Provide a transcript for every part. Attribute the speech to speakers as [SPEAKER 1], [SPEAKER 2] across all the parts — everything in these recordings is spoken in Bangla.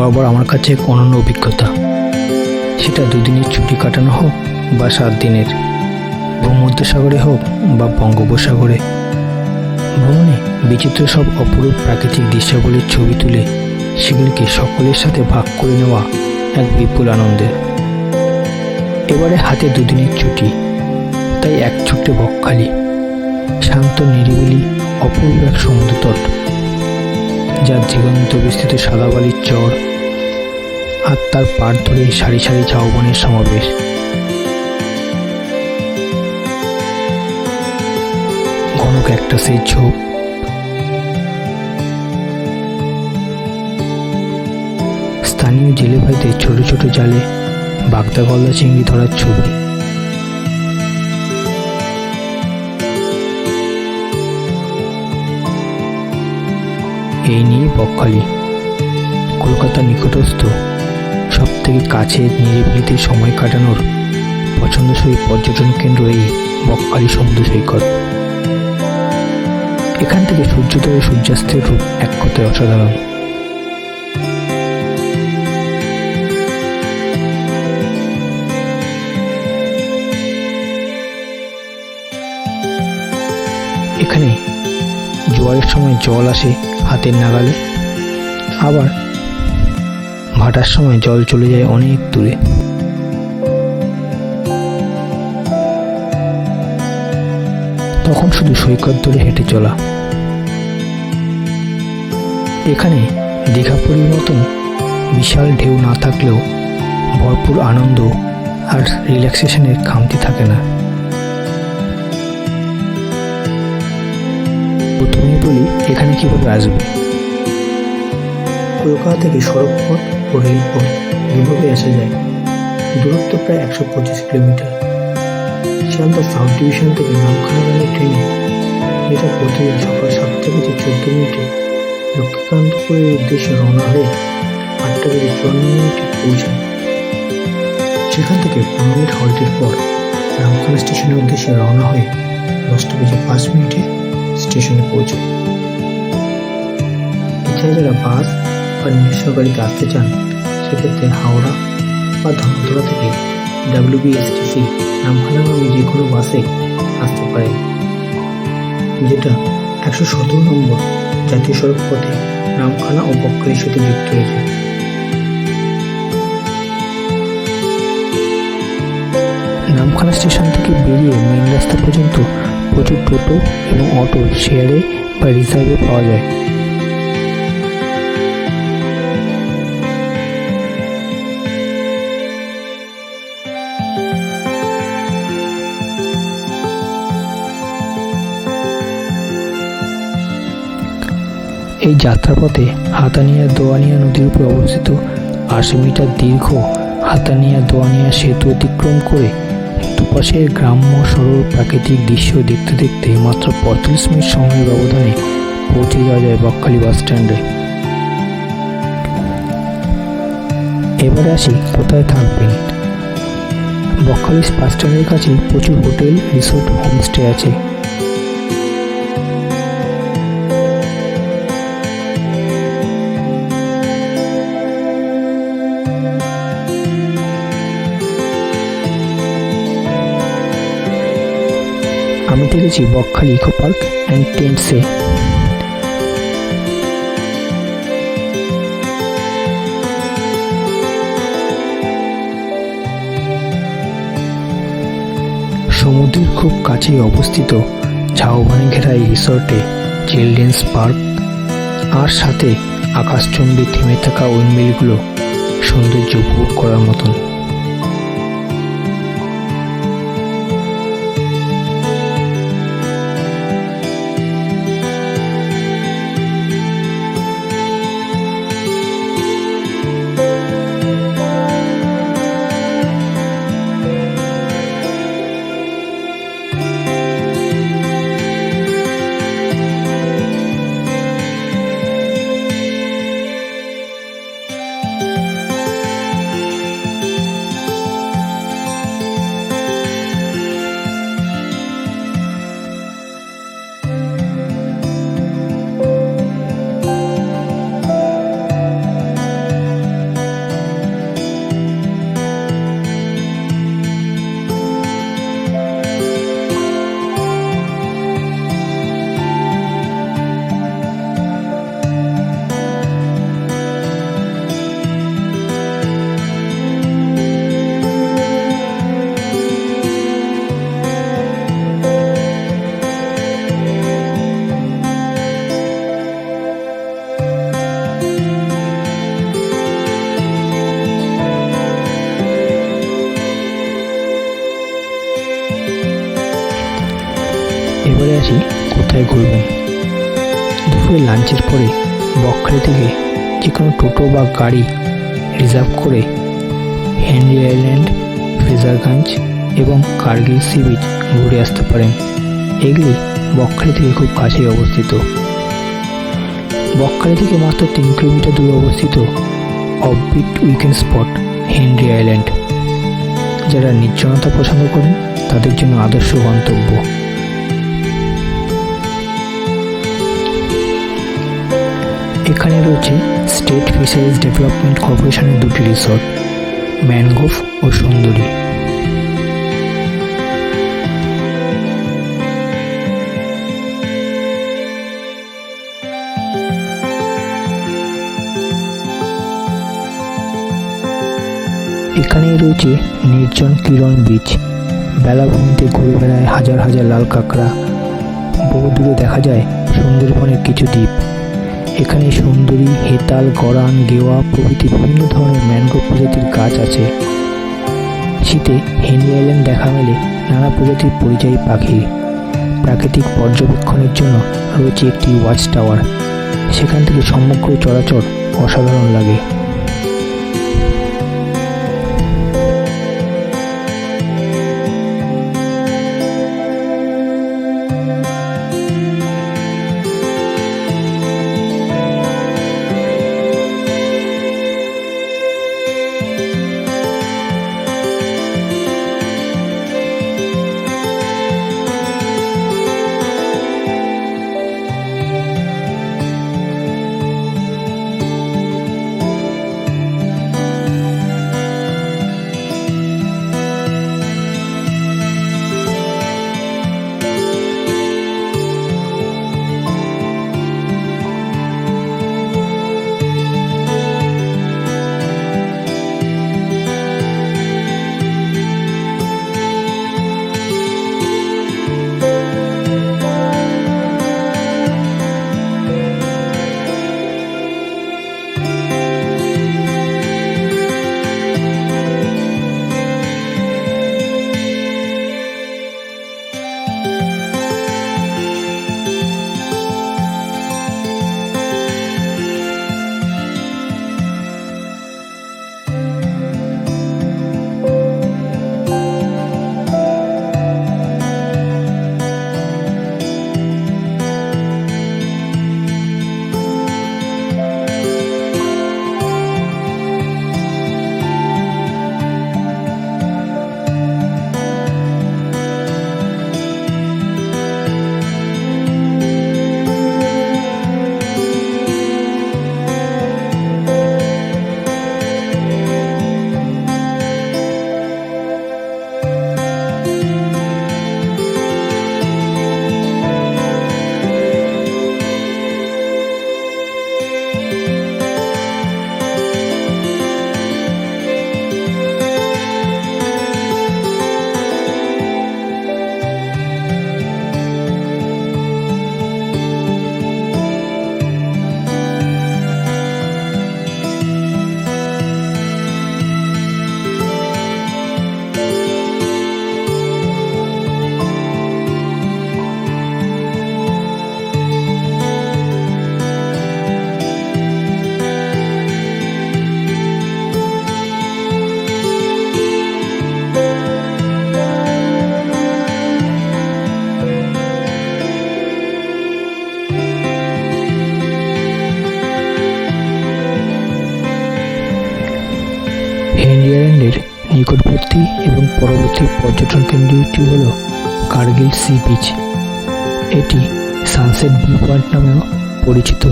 [SPEAKER 1] বরাবর আমার কাছে এক অনন্য অভিজ্ঞতা। সেটা দুদিনের ছুটি কাটানো হোক বা সাত দিনের, ভূমধ্যসাগরে হোক বা বঙ্গোপসাগরে। ভ্রমণে বিচিত্র সব অপরূপ প্রাকৃতিক দৃশ্যাবলীর ছবি তুলে সেগুলিকে সকলের সাথে ভাগ করে নেওয়া এক বিপুল আনন্দের। এবারে হাতে দুদিনের ছুটি, তাই এক ছুটে বকখালি শান্ত নিরিবিলি অপূর্ব এক সমুদ্রতট, যার দিগন্ত বিস্তৃত সাদাবালির চর আর তার পার ধরে সারি সারি ঝাউবনের সমাবেশ। ঘন ক্যাকটাসের ঝোপ। স্থানীয় জেলে ভাইদের ছোট ছোট জালে বাগদা গলদা চিংড়ি ধরার ছবি। এই নিয়ে বকখালি কলকাতার নিকটস্থ সব থেকে কাছের নিরিবিলিতে সময় কাটানোর পছন্দসই পর্যটন কেন্দ্র এই বকখালি সমুদ্র সৈকত। এখান থেকে সূর্যোদয় সূর্যাস্তের রূপ এক কথায় অসাধারণ। এখানে জোয়ারের সময় জল আসে হাতের নাগালে। আবার ভাটার সময় জল চলে যায় অনেক দূরে। তখন শুধু সৈকত ধরে হেঁটে চলা। এখানে দীঘাপুরীর মতন বিশাল ঢেউ না থাকলেও ভরপুর আনন্দ আর রিল্যাক্সেশনের খামতি থাকে না। প্রথমেই বলি, এখানে কীভাবে আসবে? কলকাতা থেকে সড়কপথ ও রেলপথ দুভাবে আসা যায়। দূরত্ব প্রায় একশো পঁচিশ কিলোমিটার। শিয়ালদা সাউথ ডিভিশন থেকে নামখানাগামী ট্রেনে যেটা প্রতিদিন সকাল সাতটা বেজে চোদ্দ মিনিটে লক্ষ্মীকান্তপুরের উদ্দেশ্যে রওনা হয়ে আটটা বেজে চুয়ান্ন মিনিটে পৌঁছায়। সেখান থেকে পনেরো মিনিট হল্টের পর রামখানা স্টেশনের উদ্দেশ্যে রওনা হয়ে দশটা বেজে পাঁচ মিনিটে স্টেশনে পৌঁছায়। এছাড়া যারা বাস বা নিজস্ব গাড়িতে আসতে চান সেক্ষেত্রে হাওড়া বা ধর্মতলা থেকে ডাব্লিউবিএসটিসি নামখানাগামী যে কোনো বাসে আসতে পারেন, যেটা একশো সতেরো নম্বর জাতীয় সড়ক পথে নামখানা ও বকখালির সাথে যুক্ত রয়েছে। নামখানা স্টেশন থেকে বেরিয়ে মেন রাস্তা পর্যন্ত প্রচুর টোটো এবং অটো, শেয়ারে বা রিজার্ভে পাওয়া যায়। এই যাত্রাপথে হাতানিয়া দোয়ানিয়া নদীর উপরে অবস্থিত আশি মিটার দীর্ঘ হাতানিয়া দোয়ানিয়া সেতু অতিক্রম করে দুপাশের গ্রাম্য সরল প্রাকৃতিক দৃশ্য দেখতে দেখতে মাত্র পঁয়তাল্লিশ মিনিট সময়ের ব্যবধানে পৌঁছে যাওয়া যায় বকখালি বাস স্ট্যান্ডে। এবারে আসি কোথায় থাকবেন? বকখালি বাস স্ট্যান্ডের কাছে প্রচুর হোটেল, রিসোর্ট, হোমস্টে আছে। আমি থেকেছি বকখালি ইকো পার্ক অ্যান্ড টেন্টসে। সমুদ্রের খুব কাছেই অবস্থিত ঝাউবনে ঘেরা এই রিসর্টে চিলড্রেন্স পার্ক আর সাথে আকাশচুম্বী থেমে থাকা উইন্ডমিলগুলো সৌন্দর্য উপভোগ করার মতন। ঘুরবেন দুপুরে লাঞ্চের পরে বকখালি থেকে যে কোনো টোটো বা গাড়ি রিজার্ভ করে হেনরি আইল্যান্ড, ফ্রেজারগঞ্জ এবং কার্গিল সি বিচ ঘুরে আসতে পারেন। এগুলি বকখালি থেকে খুব কাছেই অবস্থিত। বকখালি থেকে মাত্র তিন কিলোমিটার দূরে অবস্থিত offbeat weekend spot Henry island. যারা নির্জনতা পছন্দ করেন, তাদের জন্য আদর্শ গন্তব্য। এখানে রয়েছে স্টেট ফিশারিজ ডেভেলপমেন্ট কর্পোরেশনের দুটি রিসর্ট ম্যানগ্রোভ ও সুন্দরী এখানেই রয়েছে নির্জন কিরণ বিচ। বেলাভূমিতে ঘুরে বেড়ায় হাজার হাজার লাল কাঁকড়া। বহু দূরে দেখা যায় সুন্দরবনের কিছু দ্বীপ। এখানে সুন্দরী, হেতাল গরান গেওয়া প্রভৃতি বিভিন্ন ধরনের ম্যানগ্রোভ প্রজাতির গাছ আছে। শীতে হেনরি আইল্যান্ড দেখা মেলে নানা প্রজাতির পরিযায়ী পাখি। প্রাকৃতিক পর্যবেক্ষণের জন্য রয়েছে একটি ওয়াচ টাওয়ার। সেখান থেকে সমগ্র চলাচল অসাধারণ লাগে। হেনরি নিকটবর্তী এবং পরবর্তী পর্যটন কেন্দ্রটি হল কার্গিল সি বিচ। এটি সানসেট ভিউ পয়েন্ট নামেও পরিচিত।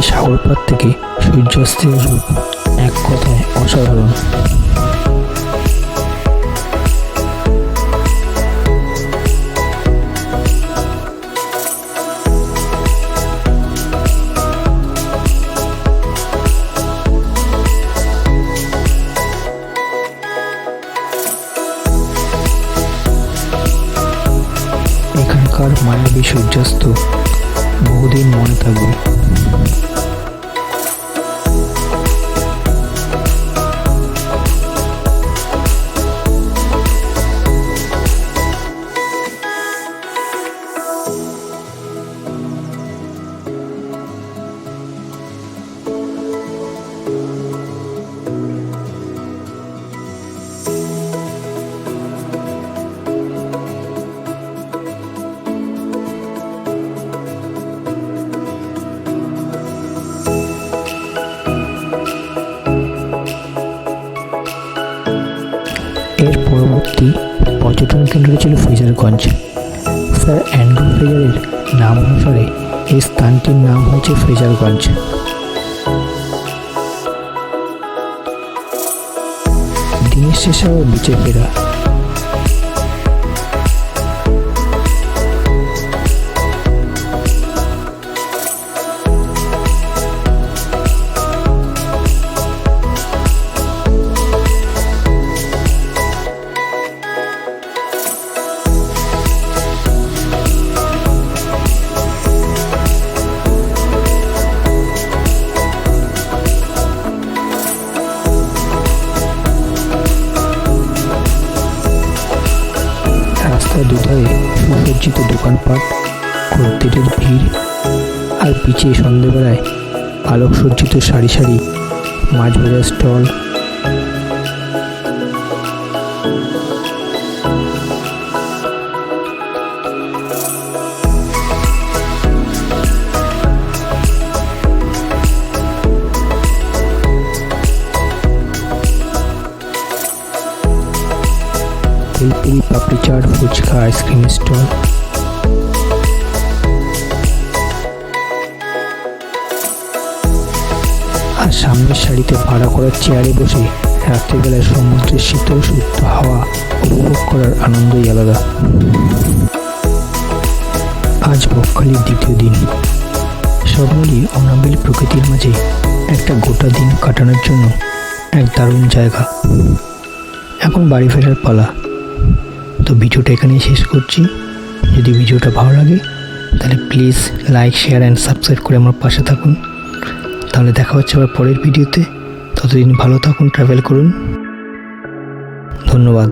[SPEAKER 1] সেই সাগরপাত থেকে সূর্যাস্তের রূপ এক কথায় অসাধারণ। এখানকার মায়াবী সূর্যাস্ত বহুদিন মনে থাকবে। পর্যটন কেন্দ্র ছিল ফ্রেজারগঞ্জ স্যার অ্যান্ড্রু ফ্রেজারের নাম অনুসারে এই স্থানটির নাম হয়েছে ফ্রেজারগঞ্জ দিনের শেষে বিচে ফেরা। পিছিয়ে সন্ধেবেলায় আলোকসজ্জিত সারি সারি মাছ ভাজার stall. Papdi chaat phuchka ice cream stall সামনের সারিতে ভাড়া করার চেয়ারে বসে রাত্রিবেলায় সমুদ্রের শীতল শুদ্ধ হাওয়া উপভোগ করার আনন্দই আলাদা। আজ বকখালির দ্বিতীয় দিন। সব মিলিয়ে অনাবিল প্রকৃতির মাঝে একটা গোটা দিন কাটানোর জন্য এক দারুণ জায়গা। এখন বাড়ি ফেরার পালা। তো ভিডিওটা এখানেই শেষ করছি। যদি ভিডিওটা ভালো লাগে, তাহলে please like share and subscribe করে আমার পাশে থাকুন। তাহলে দেখা হচ্ছে আবার পরের ভিডিওতে। ততদিন ভালো থাকুন ট্রাভেল করুন। ধন্যবাদ।